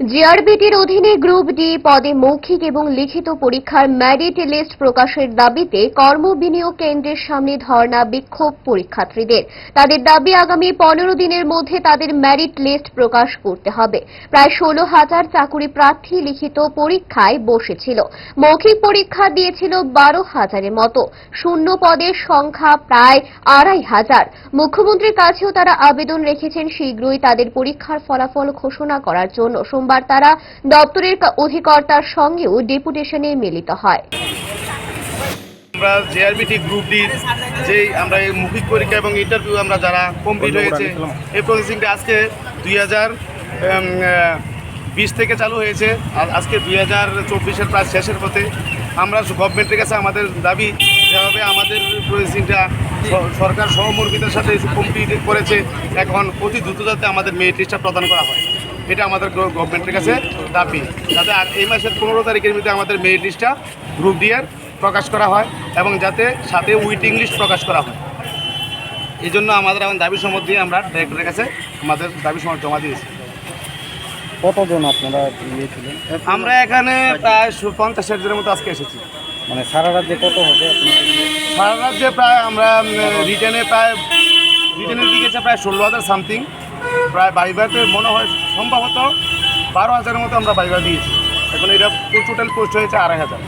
জিআরবিটির অধীনে group D পদে মৌখিক এবং লিখিত পরীক্ষার ম্যারিট লিস্ট প্রকাশের দাবিতে কর্মবিনিয়োগ কেন্দ্রের সামনে ধর্ণা বিক্ষোভ পরীক্ষার্থীদের। তাদের দাবি, আগামী পনেরো দিনের মধ্যে তাদের ম্যারিট লিস্ট প্রকাশ করতে হবে। প্রায় ষোলো হাজার চাকুরি প্রার্থী লিখিত পরীক্ষায় বসেছিল। মৌখিক পরীক্ষা দিয়েছিল বারো হাজারের মতো। শূন্য পদের সংখ্যা প্রায় আড়াই হাজার। মুখ্যমন্ত্রীর কাছেও তারা আবেদন রেখেছেন শীঘ্রই তাদের পরীক্ষার ফলাফল ঘোষণা করার জন্য। সোমবার তারা দপ্তরের অধিকর্তার সঙ্গেও ডেপুটেশনে মিলিত হয়। আমরা জেআরবিটি গ্রুপ ডির যেই আমরা এই মৌখিক পরীক্ষা এবং ইন্টারভিউ আমরা যারা কমপ্লিট হয়েছে এই প্রসেসিংটা আজকে দুই হাজার বিশ থেকে চালু হয়েছে। আর আজকে দুই হাজার চব্বিশের প্রায় শেষের পথে আমরা গভর্নমেন্টের কাছে আমাদের দাবি যেভাবে আমাদের প্রসেসিংটা সরকার সহমর্মিতার সাথে কমপ্লিট করেছে। এখন অতি দ্রুত যাতে আমাদের মেরিট লিস্টটা প্রদান করা হয়। এটা আমাদের গভর্নমেন্টের কাছে দাবি। যাতে আর এই মাসের পনেরো তারিখের মধ্যে আমাদের মেরিট লিস্টটা গ্রুপ ডিয়ার প্রকাশ করা হয় এবং যাতে সাথে উইটিং লিস্ট প্রকাশ করা হয়। এই জন্য আমাদের এখন দাবি সমত দিয়ে আমরা ডাইরেক্টরের কাছে আমাদের দাবি সমত জমা দিয়েছি। কতজন আপনারা আমরা এখানে প্রায় পঞ্চাশ ষাট জনের মতো আজকে এসেছি। মানে সারা রাজ্যে কত হবে? সারা রাজ্যে প্রায় আমরা রিটার্নে প্রায় রিটার্নের দিকে প্রায় ষোলো হাজার সামথিং প্রায় বাইবাতে মনে হয় সম্ভবত বারো হাজারের মতো আমরা বাইবা দিয়েছি। এখন এটা টোটাল পোস্ট হয়েছে আড়াই হাজার।